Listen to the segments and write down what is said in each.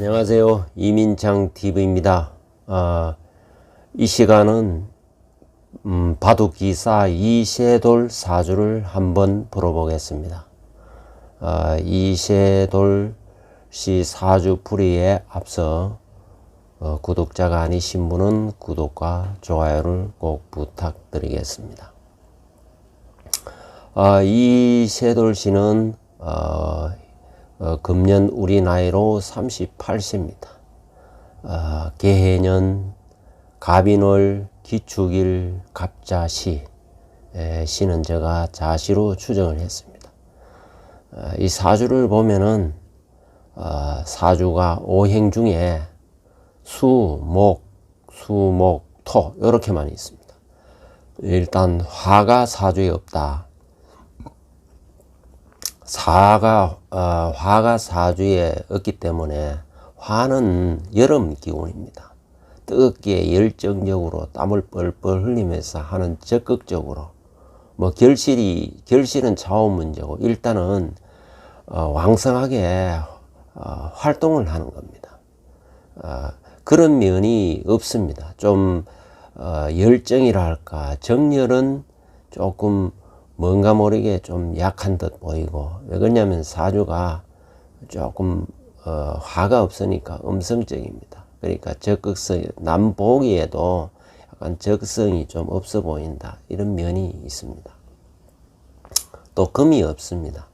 안녕하세요. 이민창 TV입니다. 아, 이 시간은 음, 바둑기사 이세돌 사주를 한번 풀어보겠습니다. 아, 이세돌 씨 사주 풀이에 앞서 어, 구독자가 아니신 분은 구독과 좋아요를 꼭 부탁드리겠습니다. 아, 이세돌 씨는 어, 어, 금년 우리 나이로 38세입니다. 어, 개해년 갑인월 기축일 갑자시 에, 시는 제가 자시로 추정을 했습니다. 어, 이 사주를 보면은 어, 사주가 오행 중에 수, 목, 수, 목, 토 이렇게만 있습니다. 일단 화가 사주에 없다. 사가 어, 화가 사주에 없기 때문에 화는 여름 기운입니다. 뜨겁게 열정적으로 땀을 뻘뻘 흘리면서 하는 적극적으로 뭐 결실이 결실은 차후 문제고 일단은 어, 왕성하게 어, 활동을 하는 겁니다. 어, 그런 면이 없습니다. 좀 어, 열정이라 할까 정열은 조금 뭔가 모르게 좀 약한 듯 보이고 왜 그러냐면 사주가 조금 어, 화가 없으니까 음성적입니다. 그러니까 적극성 남 보기에도 약간 적성이 좀 없어 보인다 이런 면이 있습니다. 또 금이 없습니다.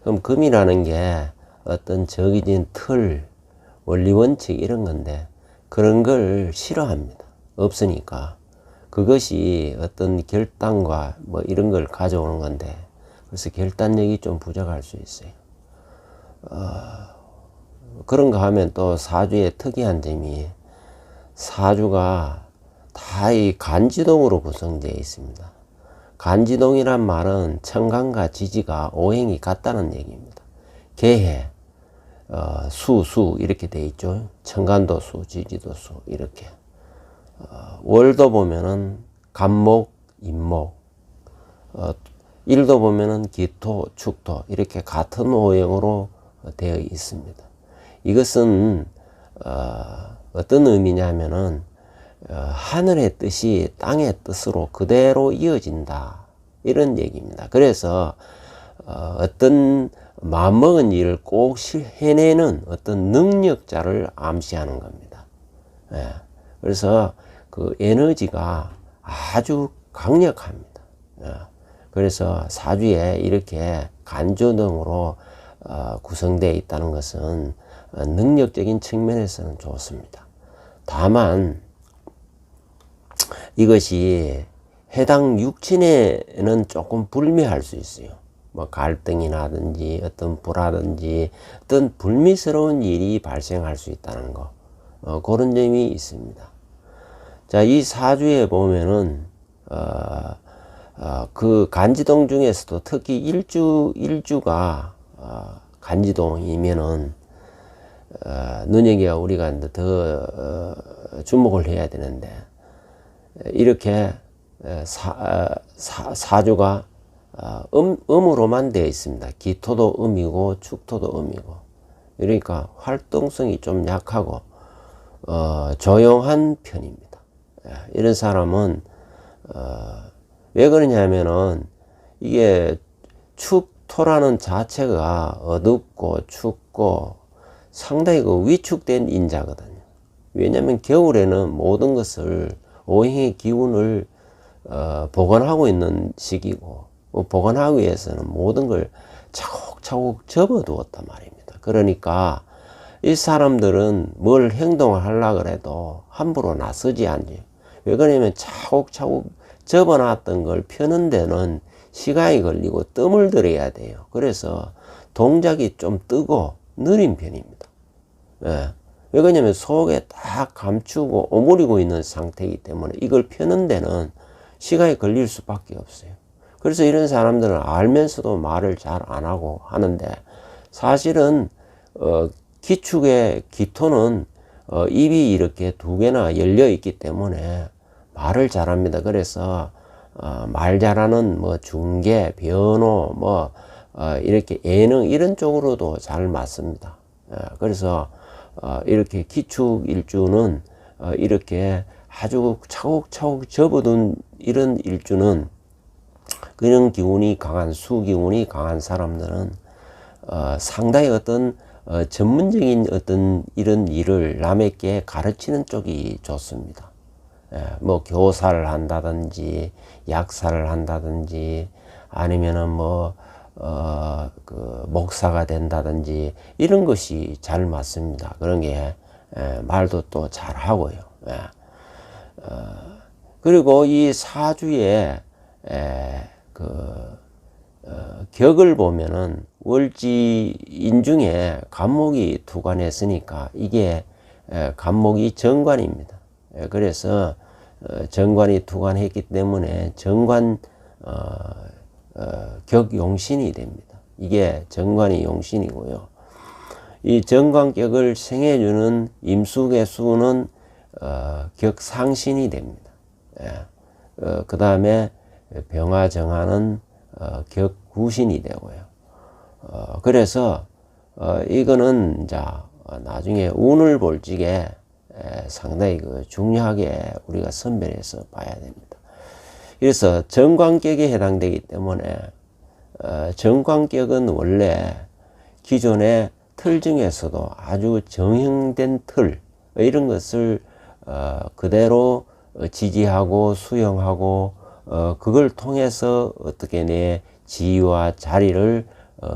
그럼 금이라는 게 어떤 정해진 틀, 원리 원칙 이런 건데 그런 걸 싫어합니다. 없으니까. 그것이 어떤 결단과 뭐 이런 걸 가져오는 건데 그래서 결단력이 좀 부족할 수 있어요. 어, 그런가 하면 또 사주의 특이한 점이 사주가 다 이 간지동으로 구성되어 있습니다. 간지동이란 말은 청간과 지지가 오행이 같다는 얘기입니다. 개해, 어, 수, 수 이렇게 돼 있죠. 청간도 수, 지지도 수 이렇게. 어, 월도 보면은 간목, 임목, 어, 일도 보면은 기토, 축토 이렇게 같은 오형으로 되어 있습니다. 이것은 어, 어떤 의미냐면은 어, 하늘의 뜻이 땅의 뜻으로 그대로 이어진다 이런 얘기입니다. 그래서 어, 어떤 마음먹은 일을 꼭 해내는 어떤 능력자를 암시하는 겁니다. 예. 그래서 그 에너지가 아주 강력합니다. 예. 그래서 사주에 이렇게 간조 등으로 어, 구성되어 있다는 것은 어, 능력적인 측면에서는 좋습니다. 다만 이것이 해당 육친에는 조금 불미할 수 있어요. 뭐 갈등이라든지 어떤 불화든지 어떤 불미스러운 일이 발생할 수 있다는 거 어, 그런 점이 있습니다. 자, 이 사주에 보면은 어, 어, 그 간지동 중에서도 특히 일주 일주가 어, 간지동이면은 어, 눈여겨 우리가 더 어, 주목을 해야 되는데 이렇게 사, 사, 사주가 음, 음으로만 되어 있습니다. 기토도 음이고 축토도 음이고 그러니까 활동성이 좀 약하고 어, 조용한 편입니다. 이런 사람은 어, 왜 그러냐면은 이게 축토라는 자체가 어둡고 춥고 상당히 그 위축된 인자거든요. 왜냐하면 겨울에는 모든 것을 오행의 기운을 어, 보관하고 있는 시기고 뭐 보관하기 위해서는 모든 걸 차곡차곡 접어두었단 말입니다. 그러니까 이 사람들은 뭘 행동을 하려 그래도 함부로 나서지 않죠. 왜 그러냐면 차곡차곡 접어놨던 걸 펴는 데는 시간이 걸리고 뜸을 들여야 돼요. 그래서 동작이 좀 뜨고 느린 편입니다. 예. 왜 그러냐면 속에 딱 감추고 오므리고 있는 상태이기 때문에 이걸 펴는 데는 시간이 걸릴 수밖에 없어요. 그래서 이런 사람들은 알면서도 말을 잘 안 하고 하는데 사실은 어, 기축의 기토는 어, 입이 이렇게 두 개나 열려 있기 때문에 말을 잘합니다. 그래서 어, 말 잘하는 뭐 중개, 변호, 뭐 어, 이렇게 예능 이런 쪽으로도 잘 맞습니다. 예, 그래서 어, 이렇게 기축 일주는 어, 이렇게 아주 차곡차곡 접어둔 이런 일주는 그런 기운이 강한 수 기운이 강한 사람들은 어, 상당히 어떤 어, 전문적인 어떤 이런 일을 남에게 가르치는 쪽이 좋습니다. 예, 뭐 교사를 한다든지 약사를 한다든지 아니면은 뭐 어, 그 목사가 된다든지 이런 것이 잘 맞습니다. 그런 게 예, 말도 또 잘 하고요. 예. 어, 그리고 이 사주에 에, 그 어, 격을 보면은 월지 인 중에 간목이 투관했으니까 이게 에, 간목이 정관입니다. 에, 그래서 어, 정관이 투관했기 때문에 정관 어, 어, 격용신이 됩니다. 이게 정관이 용신이고요. 이 정관격을 생해주는 임숙의 수는 어, 격상신이 됩니다. 예. 어, 그 다음에 병화정화는 어, 격구신이 되고요. 어, 그래서 어, 이거는 자 어, 나중에 운을 볼 적에 에, 상당히 그 중요하게 우리가 선별해서 봐야 됩니다. 그래서 정관격에 해당되기 때문에 어, 정관격은 원래 기존의 틀 중에서도 아주 정형된 틀 이런 것을 어, 그대로 지지하고 수용하고 어, 그걸 통해서 어떻게 내 지위와 자리를 어,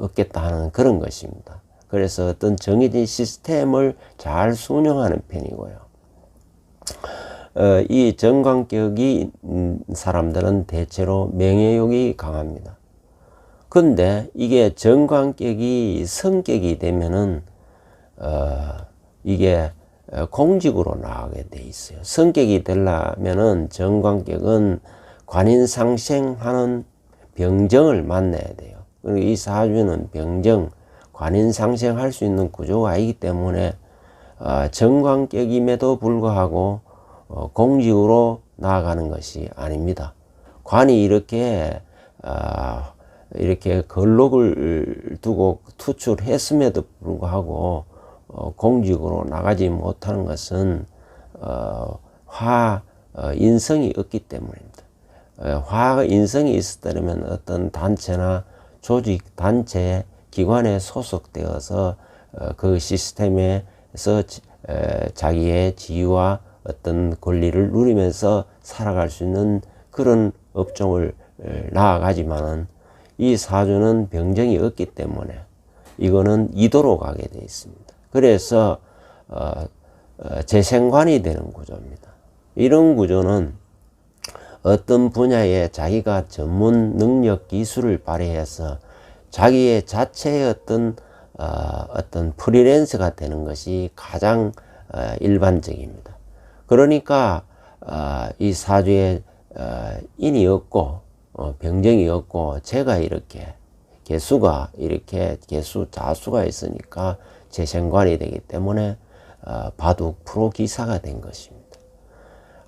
얻겠다 하는 그런 것입니다. 그래서 어떤 정해진 시스템을 잘 순영하는 편이고요. 어, 이 정관격이 음, 사람들은 대체로 명예욕이 강합니다. 근데 이게 정관격이 성격이 되면은 어, 이게 어, 공직으로 나가게 돼 있어요. 성격이 되려면은 정관격은 관인상생하는 병정을 만나야 돼요. 그리고 이 사주는 병정, 관인상생할 수 있는 구조가 아니기 때문에 어, 정관격임에도 불구하고 어, 공직으로 나아가는 것이 아닙니다. 관이 이렇게 어, 이렇게 걸록을 두고 투출했음에도 불구하고 어, 공직으로 나가지 못하는 것은 어, 화 어, 인성이 없기 때문입니다. 어, 화 인성이 있었다면 어떤 단체나 조직 단체 기관에 소속되어서 어, 그 시스템에서 자기의 지위와 어떤 권리를 누리면서 살아갈 수 있는 그런 업종을 에, 나아가지만은 이 사주는 병정이 없기 때문에 이거는 이도로 가게 되어 있습니다. 그래서 어, 어, 재생관이 되는 구조입니다. 이런 구조는 어떤 분야에 자기가 전문 능력 기술을 발휘해서 자기의 자체의 어떤 어, 어떤 프리랜서가 되는 것이 가장 어, 일반적입니다. 그러니까 어, 이 사주에 어, 인이 없고 어, 병정이 없고 제가 이렇게 개수가 이렇게 개수 자수가 있으니까 재생관이 되기 때문에 어, 바둑 프로 기사가 된 것입니다.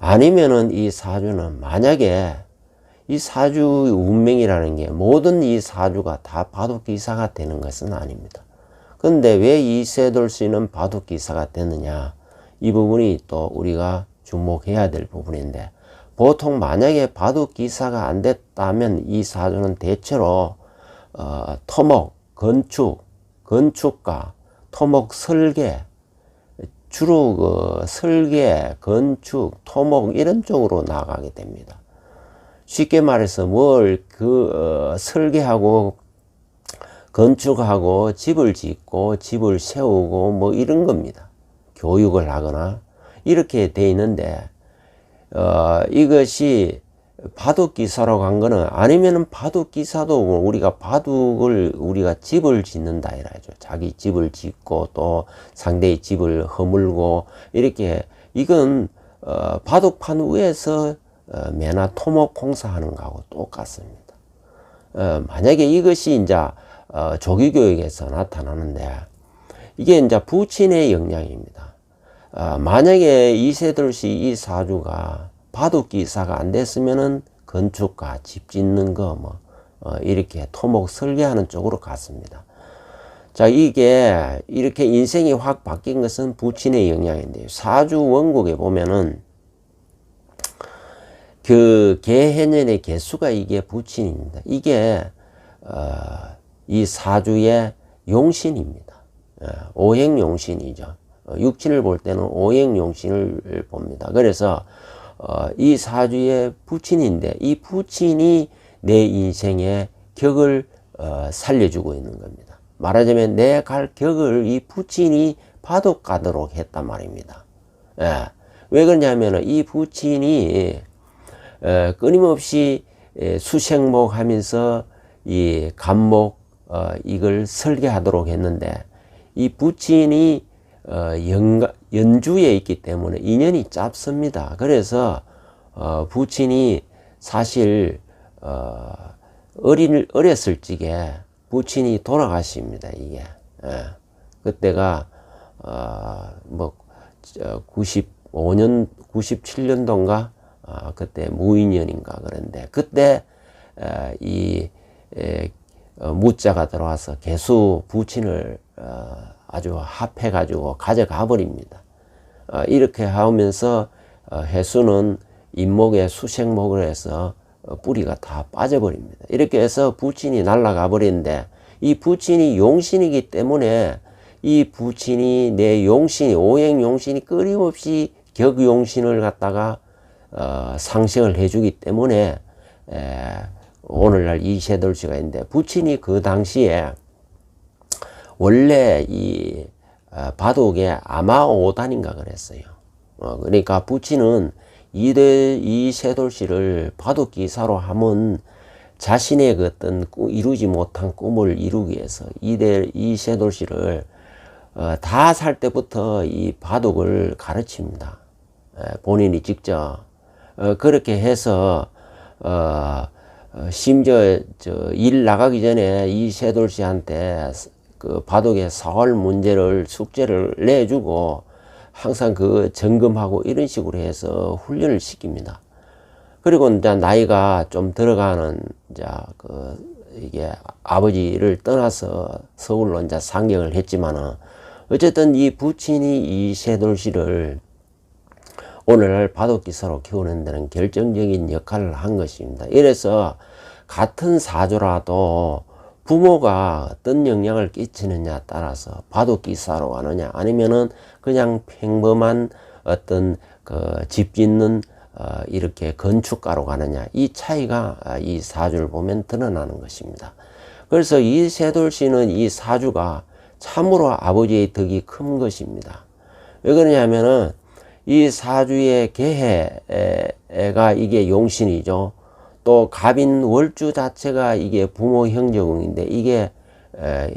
아니면은 이 사주는 만약에 이 사주의 운명이라는 게 모든 이 사주가 다 바둑 기사가 되는 것은 아닙니다. 근데 왜 이 세돌 씨는 바둑 기사가 됐느냐? 이 부분이 또 우리가 주목해야 될 부분인데 보통 만약에 바둑 기사가 안 됐다면 이 사주는 대체로 어, 토목, 건축, 건축가, 토목 설계, 주로 그 설계, 건축, 토목 이런 쪽으로 나가게 됩니다. 쉽게 말해서 뭘그 어, 설계하고 건축하고 집을 짓고 집을 세우고 뭐 이런 겁니다. 교육을 하거나 이렇게 돼 있는데 어, 이것이 바둑 기사라고 한 거는 아니면은 바둑 기사도 우리가 바둑을 우리가 집을 짓는다 이라죠. 자기 집을 짓고 또 상대의 집을 허물고 이렇게 이건 어, 바둑판 위에서 어, 매나 토목 공사하는 거하고 똑같습니다. 어, 만약에 이것이 이제 어, 조기교육에서 나타나는데 이게 이제 부친의 영향입니다. 어, 만약에 이세돌씨 이 사주가 바둑 기사가 안 됐으면은 건축가, 집 짓는 거, 뭐, 어, 이렇게 토목 설계하는 쪽으로 갔습니다. 자, 이게 이렇게 인생이 확 바뀐 것은 부친의 영향인데요. 사주 원국에 보면은 그 개해년의 개수가 이게 부친입니다. 이게 어, 이 사주의 용신입니다. 어, 오행 용신이죠. 어, 육친을 볼 때는 오행 용신을 봅니다. 그래서 어, 이 사주의 부친인데 이 부친이 내 인생의 격을 어, 살려주고 있는 겁니다. 말하자면 내 갈 격을 이 부친이 바둑 가도록 했단 말입니다. 예. 왜 그러냐면은 이 부친이 어, 끊임없이 예, 수생목 하면서 이 간목 어, 이걸 설계하도록 했는데 이 부친이 어, 연, 연주에 있기 때문에 인연이 짧습니다. 그래서 어, 부친이 사실 어, 어린 어렸을 적에 부친이 돌아가십니다. 이게 예. 그때가 어, 뭐 95년 97년도인가 어, 그때 무인년인가 그런데 그때 에, 이 에, 어, 무자가 들어와서 개수 부친을 어, 아주 합해 가지고 가져가 버립니다. 어, 이렇게 하면서 어, 해수는 인목에 수생목을 해서 어, 뿌리가 다 빠져버립니다. 이렇게 해서 부친이 날아가 버리는데 이 부친이 용신이기 때문에 이 부친이 내 용신이 오행 용신이 끊임없이 격용신을 갖다가 어, 상생을 해주기 때문에 에, 오늘날 이세돌씨가 있는데 부친이 그 당시에 원래 이 어, 바둑에 아마오단인가 그랬어요. 어, 그러니까 부친은 이대 이세돌씨를 바둑 기사로 하면 자신의 그 어떤 꾸- 이루지 못한 꿈을 이루기 위해서 이대 이세돌씨를 어, 다 살 때부터 이 바둑을 가르칩니다. 에, 본인이 직접 어, 그렇게 해서 어, 어, 심지어 저 일 나가기 전에 이세돌 씨한테 그 바둑의 사활 문제를 숙제를 내주고 항상 그 점검하고 이런 식으로 해서 훈련을 시킵니다. 그리고 이제 나이가 좀 들어가는 이제 그 이게 아버지를 떠나서 서울로 이제 상경을 했지만은 어쨌든 이 부친이 이세돌 씨를 오늘날 바둑 기사로 키우는 데는 결정적인 역할을 한 것입니다. 이래서 같은 사주라도 부모가 어떤 영향을 끼치느냐 따라서 바둑 기사로 가느냐 아니면은 그냥 평범한 어떤 그 집 짓는 어 이렇게 건축가로 가느냐 이 차이가 아, 이 사주를 보면 드러나는 것입니다. 그래서 이 세돌 씨는 이 사주가 참으로 아버지의 덕이 큰 것입니다. 왜 그러냐면은 이 사주의 개해가 이게 용신이죠. 또 갑인 월주 자체가 이게 부모 형제궁인데 이게 에,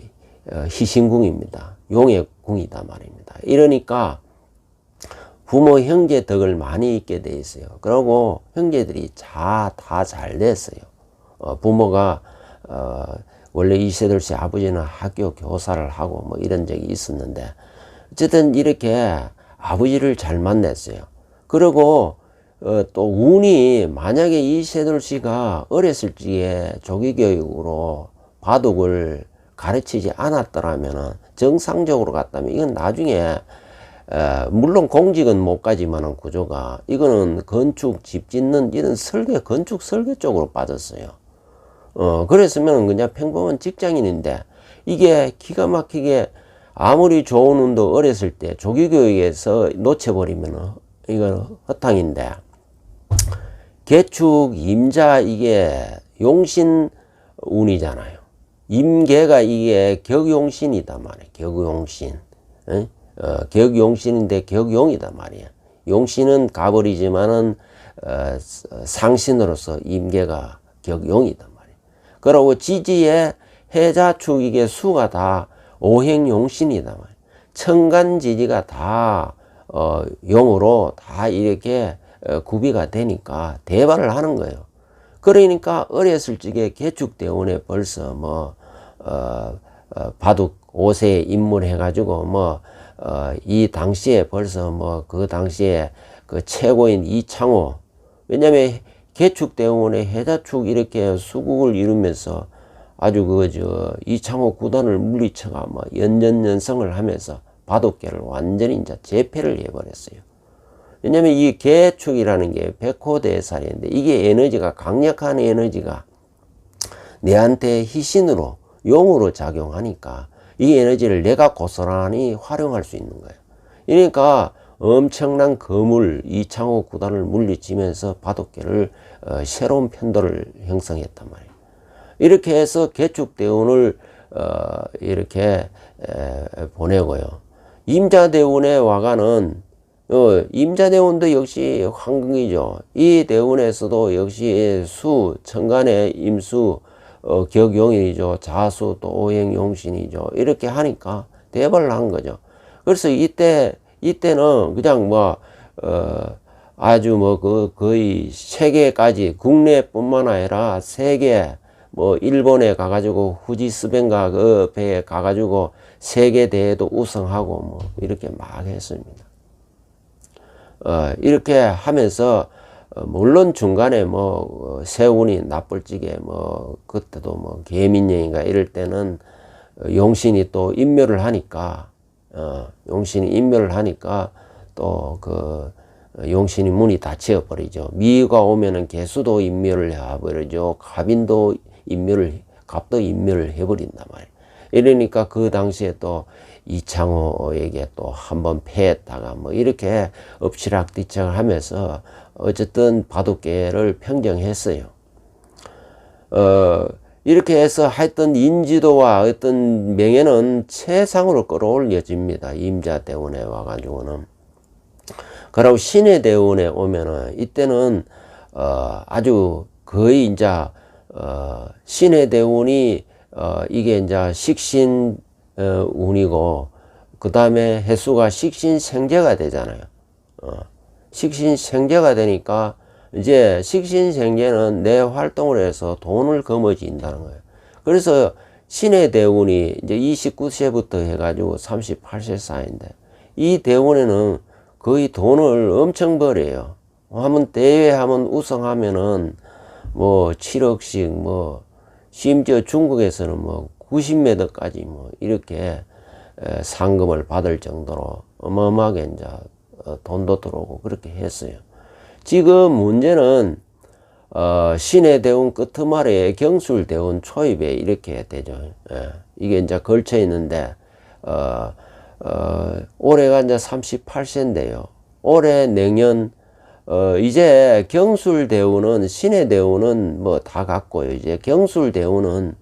어, 희신궁입니다. 용의 궁이다 말입니다. 이러니까 부모 형제 덕을 많이 있게 돼 있어요. 그리고 형제들이 다다 잘 됐어요. 어, 부모가 어, 원래 이세돌 씨 아버지는 학교 교사를 하고 뭐 이런 적이 있었는데 어쨌든 이렇게 아버지를 잘 만났어요. 그리고 어, 또 운이 만약에 이세돌 씨가 어렸을 적에 조기 교육으로 바둑을 가르치지 않았더라면은 정상적으로 갔다면 이건 나중에 에, 물론 공직은 못 가지만은 구조가 이거는 건축 집 짓는 이런 설계 건축 설계 쪽으로 빠졌어요. 어 그랬으면 그냥 평범한 직장인인데 이게 기가 막히게 아무리 좋은 운도 어렸을 때 조기 교육에서 놓쳐버리면은 이건 허탕인데 개축 임자 이게 용신 운이잖아요. 임계가 이게 격용신이다 말이에요. 격용신. 어? 어, 격용신인데 격용이다 말이에요. 용신은 가버리지만은 어, 상신으로서 임계가 격용이다 말이에요. 그리고 지지의 해자축 이게 수가 다 오행용신이다 말이에요. 천간지지가 다 어, 용으로 다 이렇게 어, 구비가 되니까 대발을 하는 거예요. 그러니까 어렸을 적에 개축대원에 벌써 뭐, 어, 어, 바둑 5세 입문해가지고 뭐, 어, 이 당시에 벌써 뭐 그 당시에 그 최고인 이창호. 왜냐면 개축대원의 해자축 이렇게 수국을 이루면서 아주 그저 이창호 구단을 물리쳐가 뭐 연전연승을 하면서 바둑계를 완전히 이제 재패를 해버렸어요. 왜냐면 이 개축이라는 게 백호대살인데 이게 에너지가 강력한 에너지가 내한테 희신으로 용으로 작용하니까 이 에너지를 내가 고스란히 활용할 수 있는 거예요. 그러니까 엄청난 거물 이창호 구단을 물리치면서 바둑계를 어, 새로운 편도를 형성했단 말이에요. 이렇게 해서 개축대운을 어, 이렇게 에, 보내고요. 임자대운의 와가는 어, 임자대운도 역시 황금이죠. 이 대운에서도 역시 수, 천간의 임수, 어, 격용이죠. 자수, 또 오행용신이죠. 이렇게 하니까 대발을 한 거죠. 그래서 이때, 이때는 그냥 뭐, 어, 아주 뭐, 그, 거의 세계까지, 국내뿐만 아니라 세계, 뭐, 일본에 가가지고 후지스벤가 그 배에 가가지고 세계 대회도 우승하고 뭐, 이렇게 막 했습니다. 어, 이렇게 하면서 어, 물론 중간에 뭐 어, 세운이 나쁠지게 뭐 그때도 뭐 개민령인가 이럴 때는 어, 용신이 또 인멸을 하니까 어, 용신이 인멸을 하니까 또 그 용신이 문이 닫혀 버리죠. 미가 오면은 개수도 인멸을 해버리죠. 갑인도 인멸을 갑도 인멸을 해버린단 말이에요. 이러니까 그 당시에 또 이창호에게 또 한 번 패했다가 뭐 이렇게 엎치락뒤척을 하면서 어쨌든 바둑계를 평정했어요. 어, 이렇게 해서 하여튼 인지도와 어떤 명예는 최상으로 끌어올려집니다. 임자대원에 와가지고는. 그리고 신의 대원에 오면은 이때는 어, 아주 거의 이제 어, 신의 대원이 어, 이게 이제 식신 어, 운이고 그 다음에 해수가 식신 생재가 되잖아요. 어, 식신 생재가 되니까 이제 식신 생재는 내 활동을 해서 돈을 거머쥔다는 거예요. 그래서 신의 대운이 이제 29세부터 해가지고 38세 사이인데 이 대운에는 거의 돈을 엄청 벌어요. 하면 대회 하면 우승하면은 뭐 7억씩 뭐 심지어 중국에서는 뭐 90m까지 뭐 이렇게 상금을 받을 정도로 어마어마하게 이제 어, 돈도 들어오고 그렇게 했어요. 지금 문제는 어, 신의 대운 끄트말에 경술 대운 초입에 이렇게 되죠. 예. 이게 이제 걸쳐 있는데 어, 어, 올해가 이제 38세인데요. 올해 내년 어, 이제 경술 대운은 신의 대운은 뭐다 갔고요. 이제 경술 대운은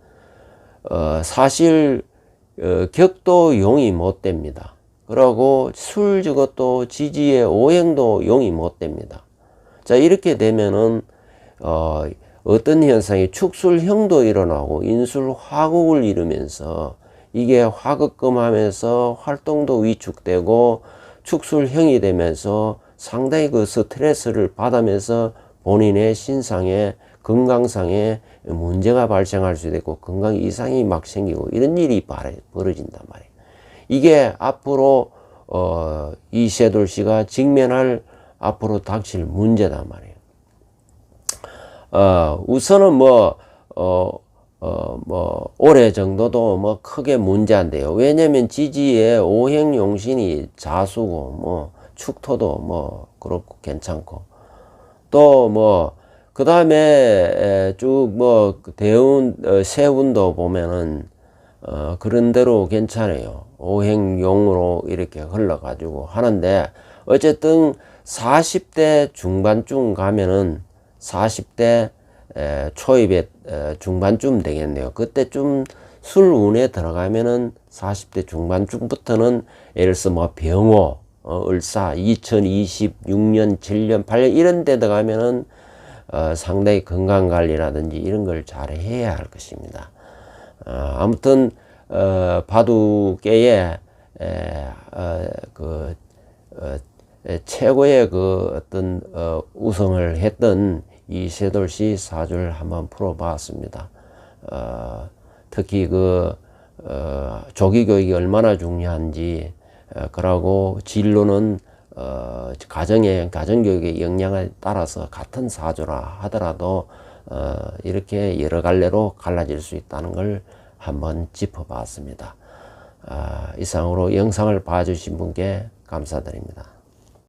어, 사실 어, 격도 용이 못 됩니다. 그러고 술 저것도 지지의 오행도 용이 못 됩니다. 자 이렇게 되면은 어, 어떤 현상이 축술형도 일어나고 인술화국을 이루면서 이게 화극금 하면서 활동도 위축되고 축술형이 되면서 상당히 그 스트레스를 받으면서 본인의 신상에 건강상에 문제가 발생할 수도 있고 건강 이상이 막 생기고 이런 일이 벌어진단 말이에요. 이게 앞으로 어, 이세돌 씨가 직면할 앞으로 닥칠 문제단 말이에요. 어, 우선은 뭐, 어, 어, 뭐, 올해 정도도 뭐 크게 문제 안 돼요. 왜냐면 지지에 오행용신이 자수고, 뭐, 축토도 뭐, 그렇고 괜찮고, 또 뭐, 그 다음에 쭉 뭐 대운 어, 세운도 보면은 어 그런 대로 괜찮아요. 오행용으로 이렇게 흘러 가지고 하는데 어쨌든 40대 중반쯤 가면은 40대 에, 초입에 에, 중반쯤 되겠네요. 그때쯤 술 운에 들어가면은 40대 중반쯤부터는 예를 들어서 뭐 병호, 어, 을사, 2026년, 7년, 8년 이런 데 들어가면은 어, 상당히 건강 관리라든지 이런 걸 잘 해야 할 것입니다. 어, 아무튼 어, 바둑계에 에, 어, 그 어, 최고의 그 어떤 어, 우승을 했던 이세돌 씨 사주를 한번 풀어봤습니다. 어, 특히 그 어, 조기 교육이 얼마나 중요한지 어, 그러고 진로는 어, 가정의 가정교육의 역량에 따라서 같은 사주라 하더라도 어, 이렇게 여러 갈래로 갈라질 수 있다는 걸 한번 짚어봤습니다. 아, 이상으로 영상을 봐주신 분께 감사드립니다.